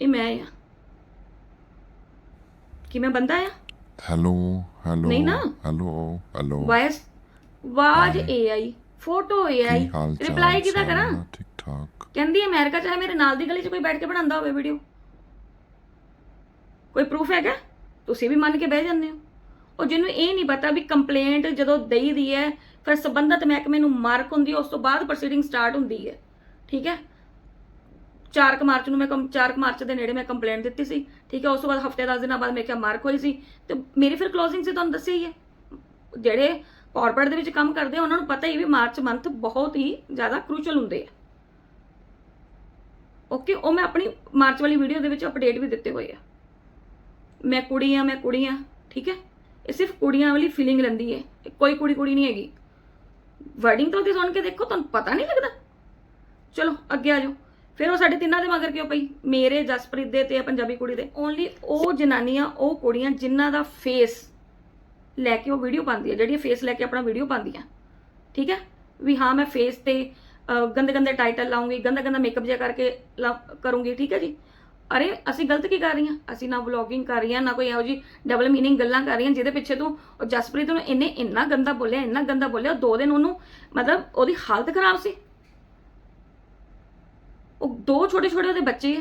ਇਹ ਮੈਂ ਆ। ਕਿ ਮੈਂ ਬੰਦਾ ਆ? ਹੈਲੋ ਹੈਲੋ ਨਹੀਂ ਨਾ। Hello hello. ਵਾਇਸ ਆਵਾਜ਼ ਹਾਂ। ਏਆਈ ਫੋਟੋ ਏਆਈ ਰਿਪਲਾਈ ਕਿਦਾਂ ਕਰਾਂ? ਠੀਕ ਠਾਕ। ਕਹਿੰਦੀ ਅਮਰੀਕਾ ਚਾਹੇ ਮੇਰੇ ਨਾਲ ਦੀ ਗਲੀ 'ਚ ਕੋਈ ਬੈਠ ਕੇ ਬਣਾਉਂਦਾ ਹੋਵੇ ਵੀਡੀਓ ਕੋਈ ਪ੍ਰੂਫ ਹੈਗਾ? ਤੁਸੀਂ ਵੀ ਮੰਨ ਕੇ ਬਹਿ ਜਾਂਦੇ ਹੋ। ਉਹ ਜਿਹਨੂੰ ਇਹ ਨਹੀਂ ਪਤਾ ਵੀ ਕੰਪਲੇਂਟ ਜਦੋਂ ਦੇਈ ਦੀ ਹੈ, ਫਿਰ ਸੰਬੰਧਤ ਮਹਿਕਮੇ ਨੂੰ ਮਾਰਕ ਹੁੰਦੀ ਹੈ, ਉਸ ਤੋਂ ਬਾਅਦ ਪ੍ਰੋਸੀਡਿੰਗ ਸਟਾਰਟ ਹੁੰਦੀ ਹੈ। ਠੀਕ ਹੈ? 4 ਮਾਰਚ ਨੂੰ ਮੈਂ 4 ਮਾਰਚ ਦੇ ਨੇੜੇ ਮੈਂ ਕੰਪਲੇਂਟ ਦਿੱਤੀ ਸੀ। ਠੀਕ ਹੈ? ਉਸ ਤੋਂ ਬਾਅਦ ਹਫ਼ਤੇ 10 ਦਿਨਾਂ ਬਾਅਦ ਮੇਰੇ ਕਿਹਾ ਮਾਰਕ ਹੋਈ ਸੀ। ਤੇ ਮੇਰੀ ਫਿਰ ਕਲੋਜ਼ਿੰਗ ਸੀ, ਤੁਹਾਨੂੰ ਦੱਸਿਆ ਹੀ ਹੈ। ਜਿਹੜੇ ਕਾਰਪੋਰੇਟ ਦੇ ਵਿੱਚ ਕੰਮ ਕਰਦੇ ਆ, ਉਹਨਾਂ ਨੂੰ ਪਤਾ ਹੀ ਵੀ ਮਾਰਚ ਮੰਥ ਬਹੁਤ ਹੀ ਜ਼ਿਆਦਾ ਕ੍ਰੂਸ਼ਲ ਹੁੰਦੇ ਆ। ਓਕੇ ਉਹ ਮੈਂ ਆਪਣੀ ਮਾਰਚ ਵਾਲੀ ਵੀਡੀਓ ਦੇ ਵਿੱਚ ਅਪਡੇਟ ਵੀ ਦਿੱਤੇ ਹੋਏ ਆ। ਮੈਂ ਕੁੜੀ ਆ, ਮੈਂ ਕੁੜੀ ਆ। ਠੀਕ ਹੈ? ਇਹ ਸਿਰਫ ਕੁੜੀਆਂ ਵਾਲੀ ਫੀਲਿੰਗ ਲੈਂਦੀ ਹੈ ਕੋਈ ਕੁੜੀ ਕੁੜੀ ਨਹੀਂ ਹੈਗੀ। ਵਰਡਿੰਗ ਤੋਂ ਉਹਦੀ ਸੁਣ ਕੇ ਦੇਖੋ, ਤੁਹਾਨੂੰ ਪਤਾ ਨਹੀਂ ਲੱਗਦਾ। ਚਲੋ, ਅੱਗੇ ਆ ਜਾਓ। ਫਿਰ ਉਹ ਸਾਡੇ ਤਿੰਨਾਂ ਦੇ ਮਗਰ ਕਿਉਂ ਪਈ? ਮੇਰੇ, ਜਸਪ੍ਰੀਤ ਦੇ ਤੇ ਪੰਜਾਬੀ ਕੁੜੀ ਦੇ। ਓਨਲੀ ਉਹ ਜਨਾਨੀਆਂ, ਉਹ ਕੁੜੀਆਂ ਜਿਨ੍ਹਾਂ ਦਾ ਫੇਸ ਲੈ ਕੇ ਉਹ ਵੀਡੀਓ ਪਾਉਂਦੀ ਹੈ ਜਿਹੜੀ ਫੇਸ ਲੈ ਕੇ ਆਪਣਾ ਵੀਡੀਓ ਪਾਉਂਦੀਆਂ। ਠੀਕ ਹੈ ਵੀ ਹਾਂ, ਮੈਂ ਫੇਸ ਤੇ ਗੰਦੇ ਗੰਦੇ ਟਾਈਟਲ ਲਾਉਂਗੀ ਗੰਦਾ ਗੰਦਾ ਮੇਕਅਪ ਜਿਹਾ ਕਰਕੇ ਲਾ- ਕਰੂੰਗੀ। ਠੀਕ ਹੈ ਜੀ? ਅਰੇ ਅਸੀਂ ਗਲਤ ਕੀ ਕਰ ਰਹੀਆਂ? ਅਸੀਂ ਨਾ ਵਲੌਗਿੰਗ ਕਰ ਰਹੀਆਂ, ਨਾ ਕੋਈ ਇਹੋ ਜੀ ਡਬਲ ਮੀਨਿੰਗ ਗੱਲਾਂ ਕਰ ਰਹੀਆਂ ਜਿਹਦੇ ਪਿੱਛੇ ਤੂੰ ਉਹ ਜਸਪ੍ਰੀਤ ਨੂੰ ਇੰਨੇ, ਇੰਨਾ ਗੰਦਾ ਬੋਲਿਆ, ਇੰਨਾ ਗੰਦਾ ਬੋਲਿਆ, ਉਹ ਦੋ ਦਿਨ ਉਹਨੂੰ ਮਤਲਬ ਉਹਦੀ ਹਾਲਤ ਖਰਾਬ ਸੀ। ਉਹ ਦੋ ਛੋਟੇ ਛੋਟੇ ਉਹਦੇ ਬੱਚੇ ਆ।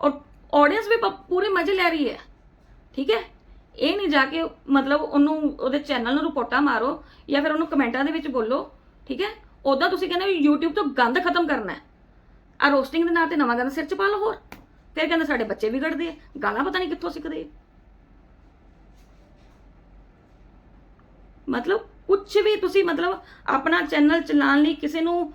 ਔਰ ਆਡੀਅנס ਵੀ ਪੂਰੇ ਮਜ਼ੇ ਲੈ ਰਹੀ ਹੈ। ਠੀਕ ਹੈ? ਇਹ ਨਹੀਂ ਜਾ ਕੇ ਮਤਲਬ ਉਹਨੂੰ, ਉਹਦੇ ਚੈਨਲ ਨੂੰ ਰਿਪੋਰਟਾਂ ਮਾਰੋ ਜਾਂ ਫਿਰ ਉਹਨੂੰ ਕਮੈਂਟਾਂ ਦੇ ਵਿੱਚ ਬੋਲੋ। ਠੀਕ ਹੈ? ਉਦਾਂ ਤੁਸੀਂ ਕਹਿੰਦੇ ਵੀ YouTube ਤੋਂ ਗੰਦ ਖਤਮ ਕਰਨਾ ਹੈ। ਆ ਰੋਸਟਿੰਗ ਦੇ ਨਾਂ ਤੇ ਨਵਾਂ ਗੰਦ ਸਿਰ ਚ ਪਾ ਲਓ ਹੋਰ। ਫਿਰ ਕਹਿੰਦੇ ਸਾਡੇ ਬੱਚੇ ਵਿਗੜਦੇ ਆ, ਗਾਲਾਂ ਪਤਾ ਨਹੀਂ ਕਿੱਥੋਂ ਸਿੱਖਦੇ ਮਤਲਬ ਕੁਝ ਵੀ ਤੁਸੀਂ ਮਤਲਬ ਆਪਣਾ ਚੈਨਲ ਚਲਾਉਣ ਲਈ ਕਿਸੇ ਨੂੰ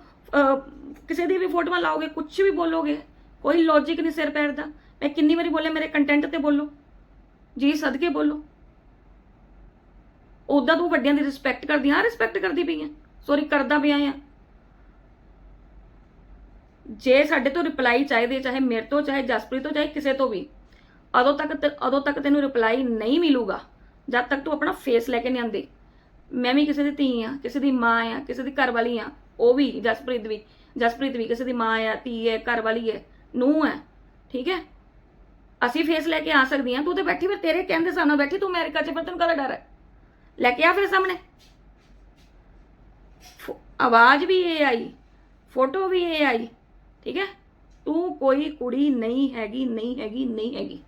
ਕਿਸੇ ਦੀ ਵੀ ਫੋਟੋਆਂ ਲਾਓਗੇ ਕੁਝ ਵੀ ਬੋਲੋਗੇ, ਕੋਈ ਲੌਜੀਕ ਨਹੀਂ ਸਿਰ ਪੈਰ ਦਾ ਮੈਂ ਕਿੰਨੀ ਵਾਰੀ ਬੋਲਿਆ, ਮੇਰੇ ਕੰਟੈਂਟ ਤੇ ਬੋਲੋ, ਜੀ ਸਦਕੇ ਬੋਲੋ। ਉਦਾਂ ਤੂੰ ਵੱਡਿਆਂ ਦੀ ਰਿਸਪੈਕਟ ਕਰਦੀ, ਹਾਂ ਰਿਸਪੈਕਟ ਕਰਦੀ ਪਈ ਆ ਸੌਰੀ ਕਰਦਾ ਪਿਆ ਆ। ਜੇ ਸਾਡੇ ਤੋਂ ਰਿਪਲਾਈ ਚਾਹੀਦੀ ਚਾਹੇ ਮੇਰੇ ਤੋਂ, ਚਾਹੇ ਜਸਪ੍ਰੀਤ ਤੋਂ, ਚਾਹੇ ਕਿਸੇ ਤੋਂ ਵੀ ਅਦੋਂ ਤੱਕ ਤੇ- ਉਦੋਂ ਤੱਕ ਤੈਨੂੰ ਰਿਪਲਾਈ ਨਹੀਂ ਮਿਲੂਗਾ, ਜਦ ਤੱਕ ਤੂੰ ਆਪਣਾ ਫੇਸ ਲੈ ਕੇ ਨਹੀਂ ਆਂਦੀ ਮੈਂ ਵੀ ਕਿਸੇ ਦੀ ਧੀ ਆ ਕਿਸੇ ਦੀ ਮਾਂ ਆ ਕਿਸੇ ਦੀ ਘਰ ਵਾਲੀ ਆ ਉਹ ਵੀ ਜਸਪ੍ਰੀਤ ਵੀ ਜਸਪ੍ਰੀਤ ਵੀ ਕਿਸੇ ਦੀ ਮਾਂ ਆ ਧੀ ਹੈ ਘਰ ਵਾਲੀ ਹੈ, ਨੂੰਹ ਹੈ, ਠੀਕ ਹੈ? ਅਸੀਂ ਫੇਸ ਲੈ ਕੇ ਆ ਸਕਦੀ ਆ ਤੂੰ ਤੇ ਬੈਠੀ, ਫਿਰ ਤੇਰੇ ਕਹਿੰਦੇ ਸਾਨੂੰ ਬੈਠੀ, ਤੂੰ ਅਮਰੀਕਾ 'ਚ, ਫਿਰ ਤੈਨੂੰ ਕਾਹਦਾ ਡਰ ਹੈ? ਲੈ ਕੇ ਆ ਫਿਰ ਸਾਹਮਣੇ। ਫੋ- ਆਵਾਜ਼ ਵੀ ਇਹ ਆਈ ਫੋਟੋ ਵੀ ਇਹ ਆਈ ਠੀਕ ਹੈ? ਤੂੰ ਕੋਈ ਕੁੜੀ ਨਹੀਂ ਹੈਗੀ ਨਹੀਂ ਹੈਗੀ ਨਹੀਂ ਹੈਗੀ।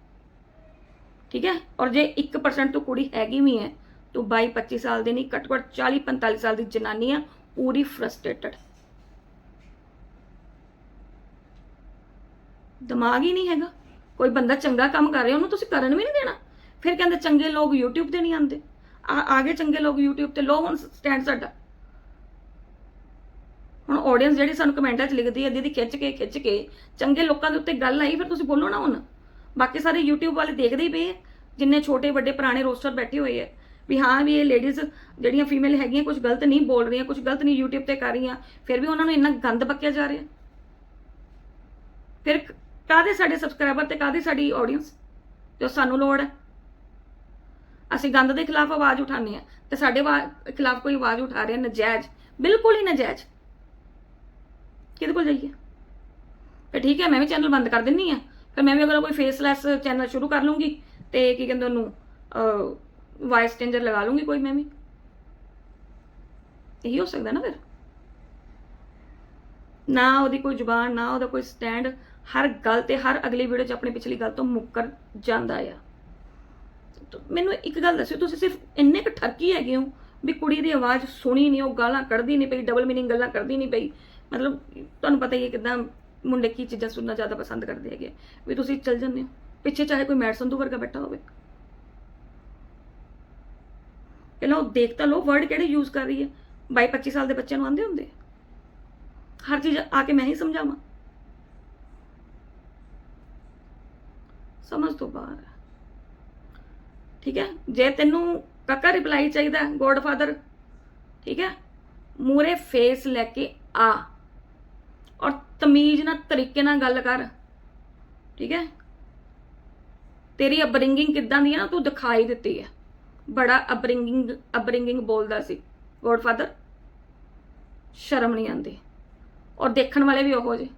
ਠੀਕ ਹੈ? ਔਰ ਜੇ 1% ਤੂੰ ਕੁੜੀ ਹੈਗੀ ਵੀ ਹੈ, ਤੂੰ 22 25 ਸਾਲ ਦੀ ਨਹੀਂ ਘੱਟੋ ਘੱਟ 40 45 ਸਾਲ ਦੀ ਜਨਾਨੀ ਆ, ਪੂਰੀ ਫਰਸਟ੍ਰੇਟਡ ਦਿਮਾਗ ਹੀ ਨਹੀਂ ਹੈਗਾ। ਕੋਈ ਬੰਦਾ ਚੰਗਾ ਕੰਮ ਕਰ ਰਿਹਾ, ਉਹਨੂੰ ਤੁਸੀਂ ਕਰਨ ਵੀ ਨਹੀਂ ਦੇਣਾ। ਫਿਰ ਕਹਿੰਦੇ ਚੰਗੇ ਲੋਕ YouTube ਤੇ ਨਹੀਂ ਆਉਂਦੇ। ਆ ਆਗੇ ਚੰਗੇ ਲੋਕ YouTube ਤੇ। ਲੋ ਹੁਣ ਸਟੈਂਡ ਸਾਡਾ। ਹੁਣ ਆਡੀਅנס ਜਿਹੜੀ ਸਾਨੂੰ ਕਮੈਂਟਾਂ 'ਚ ਲਿਖਦੀ ਹੈ ਦੀ ਖਿੱਚ ਕੇ ਖਿੱਚ ਕੇ, ਚੰਗੇ ਲੋਕਾਂ ਦੇ ਉੱਤੇ ਗੱਲ ਆਈ, ਫਿਰ ਤੁਸੀਂ ਬੋਲੋ ਨਾ ਹੁਣ। ਬਾਕੀ ਸਾਰੇ YouTube ਵਾਲੇ ਦੇਖਦੇ ਹੀ ਪਏ ਜਿੰਨੇ ਛੋਟੇ, ਵੱਡੇ, ਪੁਰਾਣੇ ਰੋਸਟਰ ਬੈਠੇ ਹੋਏ ਐ ਵੀ ਹਾਂ, ਵੀ ਇਹ ਲੇਡੀਜ਼ ਜਿਹੜੀਆਂ ਫੀਮੇਲ ਹੈਗੀਆਂ ਕੁਝ ਗਲਤ ਨਹੀਂ ਬੋਲ ਰਹੀਆਂ ਕੁਝ ਗਲਤ ਨਹੀਂ YouTube ਤੇ ਕਰ ਰਹੀਆਂ, ਫਿਰ ਵੀ ਉਹਨਾਂ ਨੂੰ ਇੰਨਾ ਗੰਦ ਬੱਕਿਆ ਜਾ ਰਿਹਾ। ਫਿਰ ਕਾਦੇ ਸਾਡੇ ਸਬਸਕ੍ਰਾਈਬਰ ਤੇ ਕਾਦੇ ਸਾਡੀ ਆਡੀਅנס ਜੋ ਸਾਨੂੰ ਲੋੜ ਹੈ। ਅਸੀਂ ਗੰਦ ਦੇ ਖਿਲਾਫ ਆਵਾਜ਼ ਉਠਾਣੀ ਹੈ ਤੇ ਸਾਡੇ ਖਿਲਾਫ ਕੋਈ ਆਵਾਜ਼ ਉਠਾ ਰਿਹਾ, ਨਜਾਇਜ਼, ਬਿਲਕੁਲ ਹੀ ਨਜਾਇਜ਼। ਕਿਹਦੇ ਕੋਲ ਜਾਈਏ? ਫਿਰ ਠੀਕ ਹੈ, ਮੈਂ ਵੀ ਚੈਨਲ ਬੰਦ ਕਰ ਦਿੰਨੀ ਆ। ਫਿਰ ਮੈਂ ਵੀ ਅਗਰ ਕੋਈ ਫੇਸਲੈਸ ਚੈਨਲ ਸ਼ੁਰੂ ਕਰ ਲੂੰਗੀ ਤੇ ਕੀ ਕਹਿੰਦੇ ਉਹਨੂੰ ਵਾਇਸ ਚੇਂਜਰ ਲਗਾ ਲੂੰਗੀ ਕੋਈ ਮੈਂ ਵੀ। ਇਹੀ ਹੋ ਸਕਦਾ ਨਾ ਫਿਰ। ਨਾ ਉਹਦੀ ਕੋਈ ਜ਼ੁਬਾਨ, ਨਾ ਉਹਦਾ ਕੋਈ ਸਟੈਂਡ ਹਰ ਗੱਲ ਤੇ ਹਰ ਅਗਲੀ ਵੀਡੀਓ 'ਚ ਆਪਣੀ ਪਿਛਲੀ ਗੱਲ ਤੋਂ ਮੁੱਕਰ ਜਾਂਦਾ ਆ। ਮੈਨੂੰ ਇੱਕ ਗੱਲ ਦੱਸਿਓ, ਤੁਸੀਂ ਸਿਰਫ ਇੰਨੇ ਕੁ ਠਰਕੀ ਹੈਗੇ ਹੋ ਵੀ ਕੁੜੀ ਦੀ ਆਵਾਜ਼ ਸੁਣੀ ਨਹੀਂ ਉਹ ਗਾਲਾਂ ਕੱਢਦੀ ਨਹੀਂ ਪਈ ਡਬਲ ਮੀਨਿੰਗ ਗੱਲਾਂ ਕਰਦੀ ਨਹੀਂ ਪਈ। ਮਤਲਬ ਤੁਹਾਨੂੰ ਪਤਾ ਹੀ ਹੈ ਕਿਦਾਂ ਮੁੰਡੇ ਕੀ ਚੀਜ਼ਾਂ ਸੁਣਨਾ ਜ਼ਿਆਦਾ ਪਸੰਦ ਕਰਦੇ ਹੈਗੇ ਵੀ ਤੁਸੀਂ ਚੱਲ ਜਾਂਦੇ ਹੋ। ਪਿੱਛੇ ਚਾਹੇ ਕੋਈ ਮੈਡ ਸੰਧੂ ਵਰਗਾ ਬੈਠਾ ਹੋਵੇ। ਪਹਿਲਾਂ ਉਹ ਦੇਖ ਤਾਂ ਲੋ ਵਰਡ ਕਿਹੜੇ ਯੂਜ਼ ਕਰ ਰਹੀ ਹੈ। ਬਾਈ 25 ਸਾਲ ਦੇ ਬੱਚਿਆਂ ਨੂੰ ਆਂਦੇ ਹੁੰਦੇ। ਹਰ ਚੀਜ਼ ਆ ਕੇ ਮੈਂ ਹੀ ਸਮਝਾਵਾਂ। ਸਮਝ ਤੋਂ ਬਾਹਰ ਠੀਕ ਹੈ? ਜੇ ਤੈਨੂੰ ਕਾਕਾ ਰਿਪਲਾਈ ਚਾਹੀਦਾ ਗੋਡਫਾਦਰ ਠੀਕ ਹੈ? ਮੂਰੇ ਫੇਸ ਲੈ ਕੇ ਆ। ਔਰ ਤਮੀਜ਼ ਨਾਲ ਤਰੀਕੇ ਨਾਲ ਗੱਲ ਕਰ। ਠੀਕ ਹੈ? ਤੇਰੀ ਅਪਬ੍ਰਿੰਗਿੰਗ ਕਿੱਦਾਂ ਦੀ ਹੈ ਨਾ, ਤੂੰ ਦਿਖਾਈ ਦਿੱਤੀ ਹੈ ਬੜਾ ਅਪਬ੍ਰਿੰਗਿੰਗ ਅਪਬ੍ਰਿੰਗਿੰਗ ਬੋਲਦਾ ਸੀ। ਗੋਡਫਾਦਰ ਸ਼ਰਮ ਨਹੀਂ ਆਉਂਦੀ। ਔਰ ਦੇਖਣ ਵਾਲੇ ਵੀ ਉਹੋ ਜਿਹੇ।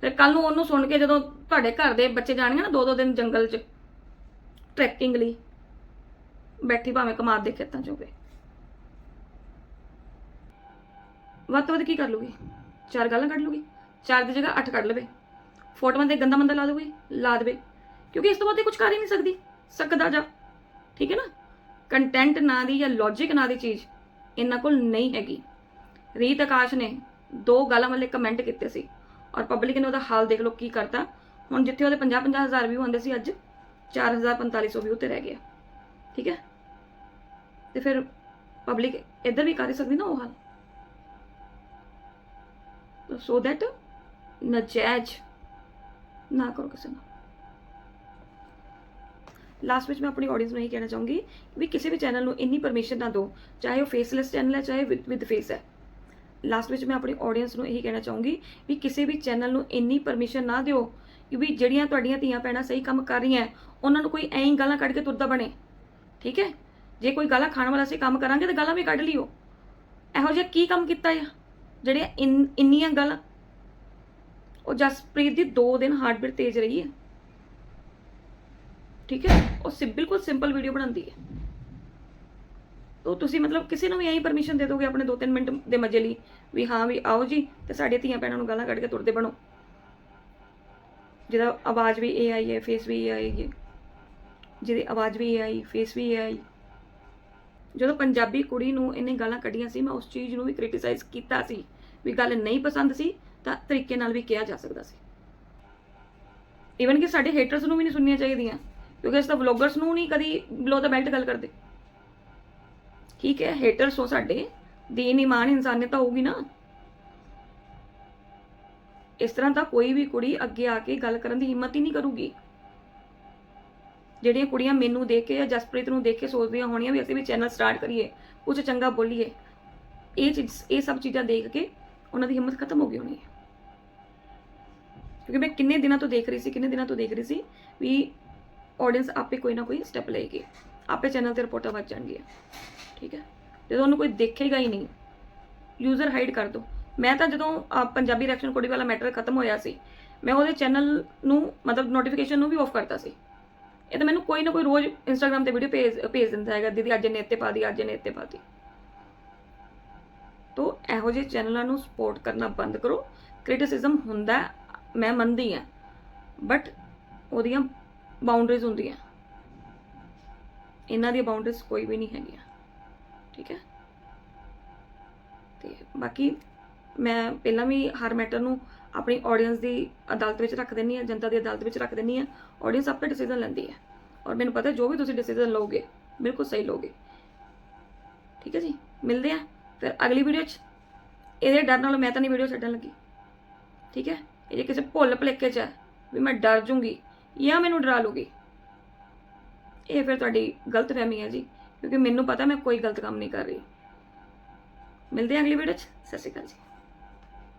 ਫਿਰ ਕੱਲ ਨੂੰ ਉਹਨੂੰ ਸੁਣ ਕੇ ਜਦੋਂ ਤੁਹਾਡੇ ਘਰ ਦੇ ਬੱਚੇ ਜਾਣਗੇ ਨਾ ਦੋ ਦੋ ਦਿਨ ਜੰਗਲ 'ਚ ਟਰੈਕਿੰਗ ਲਈ, ਬੈਠੀ ਭਾਵੇਂ ਕਮਾਦ ਦੇ ਖੇਤਾਂ 'ਚ ਹੋਵੇ। ਵੱਧ ਤੋਂ ਵੱਧ ਕੀ ਕਰ ਲੂਗੀ? ਚਾਰ ਗਾਲਾਂ ਕੱਢ ਲੂਗੀ, ਚਾਰ ਦੀ ਜਗ੍ਹਾ ਅੱਠ ਕੱਢ ਲਵੇ। ਫੋਟੋਆਂ ਤੇ ਗੰਦਾ ਮੰਦਾ ਲਾ ਦੂਗੀ, ਲਾ ਦੇਵੇ। ਕਿਉਂਕਿ ਇਸ ਤੋਂ ਬਾਅਦ ਇਹ ਕੁਝ ਕਰ ਹੀ ਨਹੀਂ ਸਕਦੀ, ਸਕਦਾ ਜਾ। ਠੀਕ ਹੈ ਨਾ? ਕੰਟੈਂਟ ਨਾ ਦੀ ਜਾਂ ਲੌਜੀਕ ਨਾ ਦੀ ਚੀਜ਼ ਇਹਨਾਂ ਕੋਲ ਨਹੀਂ ਹੈਗੀ। ਰੀਤ ਆਕਾਸ਼ ਨੇ ਦੋ ਗਾਲਾਂ ਵਾਲੇ ਕਮੈਂਟ ਕੀਤੇ ਸੀ ਔਰ ਪਬਲਿਕ ਨੇ ਉਹਦਾ ਹਾਲ ਦੇਖ ਲਓ ਕੀ ਕਰਤਾ। ਹੁਣ ਜਿੱਥੇ ਉਹਦੇ 50 50 ਹਜ਼ਾਰ ਵਿਊ ਆਉਂਦੇ ਸੀ, ਅੱਜ 4000 4500 ਵਿਊ ਤੇ ਰਹਿ ਗਿਆ। ਠੀਕ ਹੈ? ਤੇ ਫਿਰ ਪਬਲਿਕ ਇੱਧਰ ਵੀ ਕਰ ਹੀ ਸਕਦੀ ਨਾ ਉਹ ਹਾਲ। ਸੋ ਦੈਟ ਨਜਾਇਜ਼ ਨਾ ਕਰੋ ਕਿਸੇ ਨਾਲ ਲਾਸਟ ਵਿੱਚ ਮੈਂ ਆਪਣੀ ਆਡੀਅנס ਨੂੰ ਇਹ ਕਹਿਣਾ ਚਾਹੂੰਗੀ ਵੀ ਕਿਸੇ ਵੀ ਚੈਨਲ ਨੂੰ ਇੰਨੀ ਪਰਮਿਸ਼ਨ ਨਾ ਦਿਓ, ਚਾਹੇ ਉਹ ਫੇਸਲੈਸ ਚੈਨਲ ਹੈ, ਚਾਹੇ ਵਿਦ ਫੇਸ ਹੈ। ਲਾਸਟ ਵਿੱਚ ਮੈਂ ਆਪਣੀ ਆਡੀਅנס ਨੂੰ ਇਹ ਕਹਿਣਾ ਚਾਹੂੰਗੀ ਵੀ ਕਿਸੇ ਵੀ ਚੈਨਲ ਨੂੰ ਇੰਨੀ ਪਰਮਿਸ਼ਨ ਨਾ ਦਿਓ ਕਿ ਵੀ ਜਿਹੜੀਆਂ ਤੁਹਾਡੀਆਂ ਧੀਆਂ ਪੈਣਾ ਸਹੀ ਕੰਮ ਕਰ ਰਹੀਆਂ ਉਹਨਾਂ ਨੂੰ ਕੋਈ ਐਂ ਗਾਲਾਂ ਕੱਢ ਕੇ ਤੁਰਦਾ ਬਣੇ। ਠੀਕ ਹੈ? ਜੇ ਕੋਈ ਗਾਲਾਂ ਖਾਣ ਵਾਲਾ ਸੀ ਕੰਮ ਕਰਾਂਗੇ ਤਾਂ ਗਾਲਾਂ ਵੀ ਕੱਢ ਲਿਓ। ਇਹੋ ਜਿਹਾ ਕੀ ਕੰਮ ਕੀਤਾ ਆ? ਜਿਹੜੀਆਂ ਇੰਨ- ਇੰਨੀਆਂ ਗੱਲਾਂ, ਉਹ ਜਸਪ੍ਰੀਤ ਦੀ 2 ਦਿਨ ਹਾਰਟਬੀਟ ਤੇਜ਼ ਰਹੀ ਹੈ। ਠੀਕ ਹੈ? ਉਹ ਸਿ, ਬਿਲਕੁਲ ਸਿੰਪਲ ਵੀਡੀਓ ਬਣਾਉਂਦੀ ਹੈ। ਤੋ ਤੁਸੀਂ ਮਤਲਬ ਕਿਸੇ ਨੂੰ ਵੀ ਐਂ ਪਰਮਿਸ਼ਨ ਦੇ ਦੋਗੇ ਆਪਣੇ 2-3 ਮਿੰਟ ਦੇ ਮਜ਼ੇ ਲਈ ਵੀ ਹਾਂ ਵੀ ਆਓ ਜੀ, ਤੇ ਸਾਡੇ ਧੀਆਂ ਭੈਣਾਂ ਨੂੰ ਗਾਲਾਂ ਕੱਢ ਕੇ ਤੁਰਦੇ ਬਣੋ। ਜਿਹਦਾ ਆਵਾਜ਼ ਵੀ AI ਹੈ ਫੇਸ ਵੀ AI ਹੈ। ਜਿਹਦੀ ਆਵਾਜ਼ ਵੀ AI ਫੇਸ ਵੀ AI ਜਦੋਂ ਪੰਜਾਬੀ ਕੁੜੀ ਨੂੰ ਇਹਨੇ ਗਾਲਾਂ ਕੱਢੀਆਂ ਸੀ, ਮੈਂ ਉਸ ਚੀਜ਼ ਨੂੰ ਵੀ ਕ੍ਰਿਟਿਸਾਈਜ਼ ਕੀਤਾ ਸੀ। ਵੀ ਗੱਲ ਨਹੀਂ ਪਸੰਦ ਸੀ, ਤਾਂ ਤਰੀਕੇ ਨਾਲ ਵੀ ਕਿਹਾ ਜਾ ਸਕਦਾ ਸੀ। ਈਵਨ ਕਿ ਸਾਡੇ ਹੇਟਰਸ ਨੂੰ ਵੀ ਨਹੀਂ ਸੁਣਨੀਆਂ ਚਾਹੀਦੀਆਂ, ਕਿਉਂਕਿ ਅਸੀਂ ਤਾਂ ਵਲੌਗਰਸ ਨੂੰ ਨਹੀਂ ਕਦੀ ਬਲੋ ਦਾ ਬੈਲਟ ਗੱਲ ਕਰਦੇ। ਠੀਕ ਹੈ ਹੇਟਰਸ ਹੋ ਸਾਡੇ, ਦੀਨ ਇਮਾਨ ਇਨਸਾਨੀਅਤ ਹੋਊਗੀ ਨਾ। ਇਸ ਤਰ੍ਹਾਂ ਤਾਂ ਕੋਈ ਵੀ ਕੁੜੀ ਅੱਗੇ ਆ ਕੇ ਗੱਲ ਕਰਨ ਦੀ ਹਿੰਮਤ ਹੀ ਨਹੀਂ ਕਰੂਗੀ। ਜਿਹੜੀਆਂ ਕੁੜੀਆਂ ਮੈਨੂੰ ਦੇਖ ਕੇ ਜਾਂ ਜਸਪ੍ਰੀਤ ਨੂੰ ਦੇਖ ਕੇ ਸੋਚਦੀਆਂ ਹੋਣੀਆਂ ਵੀ ਅਸੀਂ ਵੀ ਚੈਨਲ ਸਟਾਰਟ ਕਰੀਏ ਕੁਝ ਚੰਗਾ ਬੋਲੀਏ। ਇਹ ਚੀਜ਼, ਇਹ ਸਭ ਚੀਜ਼ਾਂ ਦੇਖ ਕੇ ਉਹਨਾਂ ਦੀ ਹਿੰਮਤ ਖਤਮ ਹੋ ਗਈ ਹੋਣੀ ਹੈ। ਕਿਉਂਕਿ ਮੈਂ ਕਿੰਨੇ ਦਿਨਾਂ ਤੋਂ ਦੇਖ ਰਹੀ ਸੀ, ਕਿੰਨੇ ਦਿਨਾਂ ਤੋਂ ਦੇਖ ਰਹੀ ਸੀ ਵੀ ਆਡੀਅנס ਆਪੇ ਕੋਈ ਨਾ ਕੋਈ ਸਟੈਪ ਲਏਗੀ। ਆਪੇ ਚੈਨਲ ਤੇ ਰਿਪੋਰਟਾਂ ਵੱਜ ਜਾਣਗੀਆਂ। ਠੀਕ ਹੈ? ਜਦੋਂ ਉਹਨੂੰ ਕੋਈ ਦੇਖੇਗਾ ਹੀ ਨਹੀਂ ਯੂਜ਼ਰ ਹਾਈਡ ਕਰ ਦੋ। ਮੈਂ ਤਾਂ ਜਦੋਂ ਪੰਜਾਬੀ ਰਿਐਕਸ਼ਨ ਕੋਡੀ ਵਾਲਾ ਮੈਟਰ ਖਤਮ ਹੋਇਆ ਸੀ, ਮੈਂ ਉਹਦੇ ਚੈਨਲ ਨੂੰ, ਮਤਲਬ ਨੋਟੀਫਿਕੇਸ਼ਨ ਨੂੰ ਵੀ ਆਫ ਕਰਤਾ ਸੀ। ਇਹ ਤਾਂ ਮੈਨੂੰ ਕੋਈ ਨਾ ਕੋਈ ਰੋਜ਼ ਇੰਸਟਾਗ੍ਰam ਤੇ ਵੀਡੀਓ ਭੇਜ ਭੇਜ ਦਿੰਦਾ ਹੈਗਾ, ਦੀਦੀ ਅੱਜ ਇਹਨੇ ਇੱਥੇ ਪਾ ਦੀ ਅੱਜ ਇਹਨੇ ਇੱਥੇ ਪਾ ਦੀ ਤੋਂ ਇਹੋ ਜਿਹੇ ਚੈਨਲਾਂ ਨੂੰ ਸਪੋਰਟ ਕਰਨਾ ਬੰਦ ਕਰੋ। ਕ੍ਰਿਟਿਸਿਜ਼ਮ ਹੁੰਦਾ ਮੈਂ ਮੰਨਦੀ ਆ ਬਟ ਉਹਦੀਆਂ ਬਾਉਂਡਰੀਜ਼ ਹੁੰਦੀਆਂ। ਇਹਨਾਂ ਦੀਆਂ ਬਾਉਂਡਰੀਜ਼ ਕੋਈ ਵੀ ਨਹੀਂ ਹੈਗੀਆਂ, ਠੀਕ ਹੈ? ਤੇ ਬਾਕੀ ਮੈਂ ਪਹਿਲਾਂ ਵੀ ਹਰ ਮੈਟਰ ਨੂੰ ਆਪਣੀ ਆਡੀਅנס ਦੀ ਅਦਾਲਤ ਵਿੱਚ ਰੱਖ ਦਿੰਨੀ ਆ ਜਨਤਾ ਦੀ ਅਦਾਲਤ ਵਿੱਚ ਰੱਖ ਦਿੰਨੀ ਆ ਆਡੀਅנס ਆਪੇ ਡਿਸੀਜਨ ਲੈਂਦੀ ਹੈ ਔਰ ਮੈਨੂੰ ਪਤਾ ਜੋ ਵੀ ਤੁਸੀਂ ਡਿਸੀਜਨ ਲਓਗੇ, ਬਿਲਕੁਲ ਸਹੀ ਲਓਗੇ। ਠੀਕ ਹੈ ਜੀ? ਮਿਲਦੇ ਆ ਫਿਰ ਅਗਲੀ ਵੀਡੀਓ 'ਚ ਇਹਦੇ ਡਰ ਨਾਲ ਮੈਂ ਤਾਂ ਨਹੀਂ ਵੀਡੀਓ ਛੱਡਣ ਲੱਗੀ। ਠੀਕ ਹੈ? ਇਹ ਕਿਸੇ ਭੁੱਲ ਭੁਲੇਖੇ 'ਚ ਹੈ ਵੀ ਮੈਂ ਡਰ ਜੂੰਗੀ ਜਾਂ ਮੈਨੂੰ ਡਰਾ ਲੂਗੀ, ਇਹ ਫਿਰ ਤੁਹਾਡੀ ਗਲਤ ਫਹਿਮੀ ਹੈ ਜੀ, ਕਿਉਂਕਿ ਮੈਨੂੰ ਪਤਾ ਮੈਂ ਕੋਈ ਗਲਤ ਕੰਮ ਨਹੀਂ ਕਰ ਰਹੀ। ਮਿਲਦੇ ਹਾਂ ਅਗਲੀ ਵੀਡੀਓ 'ਚ। ਸਤਿ ਸ਼੍ਰੀ ਅਕਾਲ ਜੀ।